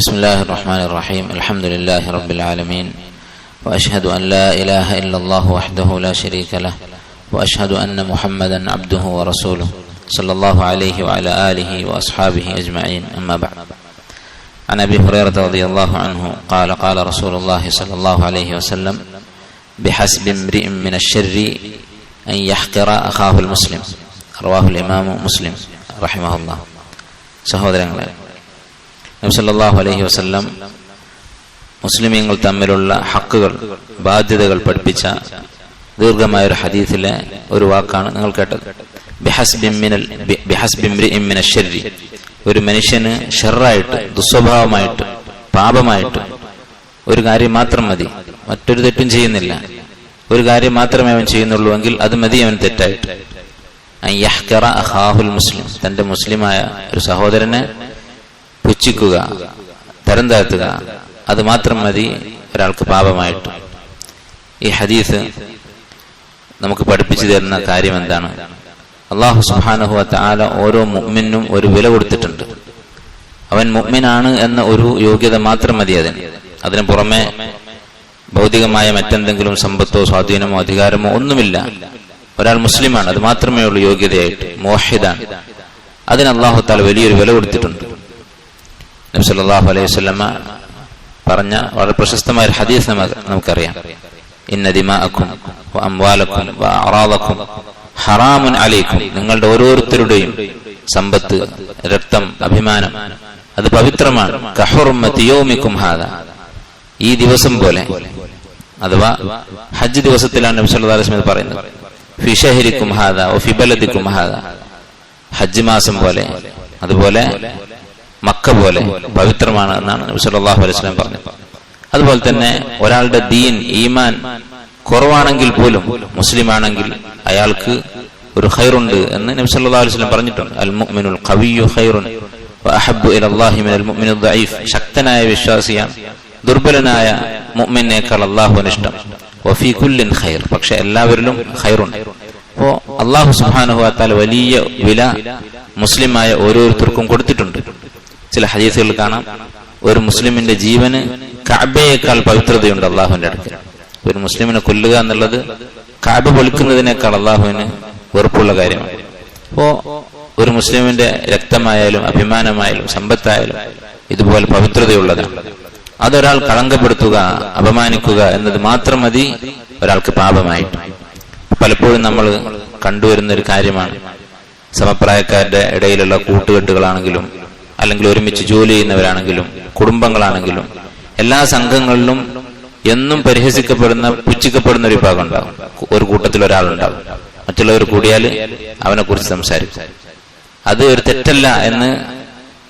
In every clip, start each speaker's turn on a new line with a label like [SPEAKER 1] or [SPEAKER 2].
[SPEAKER 1] بسم الله الرحمن الرحيم. الحمد لله رب العالمين. وأشهد أن لا إله إلا الله وحده لا شريك له. وأشهد أن محمدا عبده ورسوله. صلى الله عليه وعلى آله وأصحابه أجمعين. أما بعد. عن أبي هريرة رضي الله عنه قال قال رسول الله صلى الله عليه وسلم بحسب امرئ من الشر أن يحقر أخاه المسلم. رواه الإمام مسلم رحمه الله. سهود رجل നബ്സല്ലാഹു അലഹി വസ്ല്ലാം മുസ്ലിമീങ്ങൾ തമ്മിലുള്ള ഹക്കുകൾ ബാധ്യതകൾ പഠിപ്പിച്ച ദീർഘമായ ഒരു ഹദീസിലെ ഒരു വാക്കാണ് നിങ്ങൾ കേട്ടത്. ഒരു മനുഷ്യന് ഷെറായിട്ട് ദുസ്വഭാവമായിട്ട് പാപമായിട്ട് ഒരു കാര്യം മാത്രം മതി. മറ്റൊരു തെറ്റും ചെയ്യുന്നില്ല. ഒരു കാര്യം മാത്രമേ അവൻ ചെയ്യുന്നുള്ളൂ എങ്കിൽ അത് മതി അവൻ തെറ്റായിട്ട്. മുസ്ലിം. തന്റെ മുസ്ലിമായ ഒരു സഹോദരനെ പുച്ഛിക്കുക തരം താഴ്ത്തുക അത് മാത്രം മതി ഒരാൾക്ക് പാപമായിട്ട്. ഈ ഹദീസ് നമുക്ക് പഠിപ്പിച്ചു തരുന്ന കാര്യം എന്താണ്? അള്ളാഹു സുബാനഹുവത്ത് ആല ഓരോ മുഗ്മിനും ഒരു വില കൊടുത്തിട്ടുണ്ട്. അവൻ മുഗ്മിനാണ് എന്ന ഒരു യോഗ്യത മാത്രം മതി അതിന്. അതിന് പുറമെ ഭൗതികമായ മറ്റെന്തെങ്കിലും സമ്പത്തോ സ്വാധീനമോ അധികാരമോ ഒന്നുമില്ല. ഒരാൾ മുസ്ലിമാണ് അത് മാത്രമേ ഉള്ളൂ യോഗ്യതയായിട്ട്. മോഹിദാണ് അതിന് അള്ളാഹു താല വലിയൊരു വില കൊടുത്തിട്ടുണ്ട്. നബ്സല്ലാഹു അലൈഹി വസ്ലമ പറഞ്ഞ വളരെ പ്രശസ്തമായ ഒരു ഹദീസ് നമുക്കറിയാം. ഇന്ന അറാദക്കും ഹറാമുൻ അലൈക്കും. നിങ്ങളുടെ ഓരോരുത്തരുടെയും സമ്പത്ത് രക്തം അഭിമാനം അത് പവിത്രമാണ്. ഈ ദിവസം പോലെ അഥവാ ഹജ്ജ് ദിവസത്തിലാണ് നബി സല്ലല്ലാഹു അലൈഹി പറയുന്നത്. ഫിഷഹരിക്കും ഹാദ ഓ ഫിബലദിക്കും ഹാദ. ഹജ്ജ് മാസം പോലെ അതുപോലെ മക്ക പോലെ പവിത്രമാണ് എന്നാണ് നബി സല്ലല്ലാഹു അലൈഹി വസല്ലം പറഞ്ഞത്. അതുപോലെ തന്നെ ഒരാളുടെ ദീൻ ഈമാൻ കുറവാണെങ്കിൽ പോലും മുസ്ലിം ആണെങ്കിൽ അയാൾക്ക് ഒരു ഖൈറുണ്ട് എന്ന് നബി സല്ലല്ലാഹു അലൈഹി വസല്ലം പറഞ്ഞിട്ടുണ്ട്. അൽ ഖൈറുൻ മിനൽ ശക്തനായ വിശ്വാസിയാണ് ദുർബലനായ മുഅ്മിനേക്കാൾ അല്ലാഹുവിന് ഇഷ്ടം വഫീ കുല്ലിൻ ഖൈർ. പക്ഷെ എല്ലാവരിലും ഖൈറുണ്ട്. അപ്പോ അള്ളാഹു സുബ്ഹാനഹു വതആല വലിയ വില മുസ്ലിമായ ഓരോരുത്തർക്കും കൊടുത്തിട്ടുണ്ട്. ചില ഹദീസുകൾ കാണാം. ഒരു മുസ്ലിമിന്റെ ജീവന് കാബയേക്കാൾ പവിത്രതയുണ്ട് അള്ളാഹുവിന്റെ അടുത്ത് ഒരു മുസ്ലിമിനെ കൊല്ലുക എന്നുള്ളത് കാബ പൊളിക്കുന്നതിനേക്കാൾ അള്ളാഹുവിന് വെറുപ്പുള്ള കാര്യമാണ്. അപ്പോ ഒരു മുസ്ലിമിന്റെ രക്തമായാലും അഭിമാനമായാലും സമ്പത്തായാലും ഇതുപോലെ പവിത്രതയുള്ളതാണ്. അതൊരാൾ കളങ്കപ്പെടുത്തുക അപമാനിക്കുക എന്നത് മാത്രം മതി ഒരാൾക്ക് പാപമായിട്ട്. പലപ്പോഴും നമ്മൾ കണ്ടുവരുന്ന ഒരു കാര്യമാണ്. സമപ്രായക്കാരുടെ ഇടയിലുള്ള കൂട്ടുകെട്ടുകളാണെങ്കിലും അല്ലെങ്കിൽ ഒരുമിച്ച് ജോലി ചെയ്യുന്നവരാണെങ്കിലും കുടുംബങ്ങളാണെങ്കിലും എല്ലാ സംഘങ്ങളിലും എന്നും പരിഹസിക്കപ്പെടുന്ന പുച്ഛിക്കപ്പെടുന്ന ഒരു വിഭാഗം ഉണ്ടാകും. ഒരു കൂട്ടത്തിൽ ഒരാളുണ്ടാകും. മറ്റുള്ളവർ കൂടിയാൽ അവനെ കുറിച്ച് സംസാരിക്കും. അത് ഒരു തെറ്റല്ല എന്ന്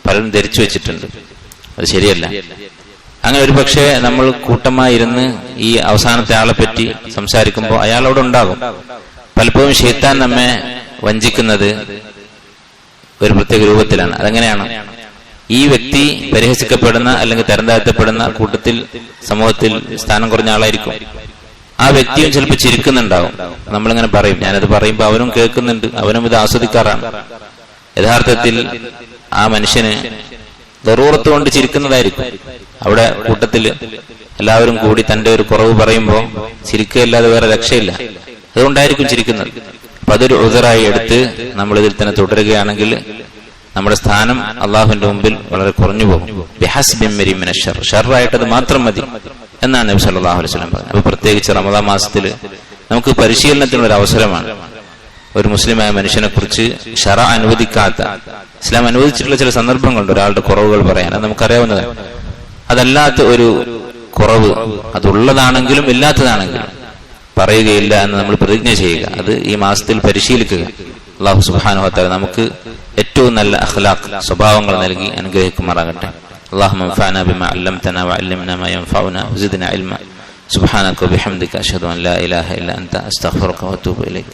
[SPEAKER 1] പലരും ധരിച്ചു വെച്ചിട്ടുണ്ട്. അത് ശരിയല്ല. അങ്ങനെ ഒരു പക്ഷേ നമ്മൾ കൂട്ടമായി ഇരുന്ന് ഈ അവസാനത്തെ ആളെ പറ്റി സംസാരിക്കുമ്പോൾ അയാൾ അവിടെ ഉണ്ടാകും. പലപ്പോഴും ഷെയ്ത്താൻ നമ്മെ വഞ്ചിക്കുന്നത് ഒരു പ്രത്യേക രൂപത്തിലാണ്. അതെങ്ങനെയാണ്? ഈ വ്യക്തി പരിഹസിക്കപ്പെടുന്ന അല്ലെങ്കിൽ തരംതാഴ്ത്തപ്പെടുന്ന കൂട്ടത്തിൽ സമൂഹത്തിൽ സ്ഥാനം കുറഞ്ഞ ആളായിരിക്കും. ആ വ്യക്തിയും ചിലപ്പോൾ ചിരിക്കുന്നുണ്ടാവും. നമ്മളിങ്ങനെ പറയും. ഞാനത് പറയുമ്പോൾ അവനും കേൾക്കുന്നുണ്ട്. അവനും ഇത് ആസ്വദിക്കാറാണ്. യഥാർത്ഥത്തിൽ ആ മനുഷ്യന് ദറൂറത്ത് കൊണ്ട് ചിരിക്കുന്നതായിരിക്കും. അവിടെ കൂട്ടത്തിൽ എല്ലാവരും കൂടി തന്റെ ഒരു കുറവ് പറയുമ്പോൾ ചിരിക്കുകയല്ലാതെ വേറെ രക്ഷയില്ല. അതുകൊണ്ടായിരിക്കും ചിരിക്കുന്നത്. അപ്പൊ അതൊരു ഉദറായി എടുത്ത് നമ്മൾ ഇതിൽ തന്നെ തുടരുകയാണെങ്കിൽ നമ്മുടെ സ്ഥാനം അള്ളാഹുവിന്റെ മുമ്പിൽ വളരെ കുറഞ്ഞു പോകും. ഷർറായിട്ടത് മാത്രം മതി എന്നാണ് നബി സല്ലാഹു അലൈഹി സ്വലം പറഞ്ഞത്. അപ്പൊ പ്രത്യേകിച്ച് റമദാ മാസത്തിൽ നമുക്ക് പരിശീലനത്തിനുള്ള ഒരു അവസരമാണ്. ഒരു മുസ്ലിമായ മനുഷ്യനെ കുറിച്ച് ഷറ അനുവദിക്കാത്ത ഇസ്ലാം അനുവദിച്ചിട്ടുള്ള ചില സന്ദർഭങ്ങളുണ്ട്. ഒരാളുടെ കുറവുകൾ പറയാൻ. അത് നമുക്കറിയാവുന്നതാണ്. അതല്ലാത്ത ഒരു കുറവ് അതുള്ളതാണെങ്കിലും ഇല്ലാത്തതാണെങ്കിലും പറയുകയില്ല എന്ന് നമ്മൾ പ്രതിജ്ഞ ചെയ്യുക. അത് ഈ മാസത്തിൽ പരിശീലിക്കുക. അള്ളാഹു സുബാനുഹത്താൽ നമുക്ക് ഏറ്റവും നല്ല അഖ്ലാഖ് സ്വഭാവങ്ങൾ നൽകി അനുഗ്രഹിക്കുമാറാകട്ടെ اللهم انفعنا بما علمتنا وعلمنا ما ينفعنا وزدنا علما سبحانك وبحمدك اشهد ان لا اله الا انت استغفرك واتوب اليك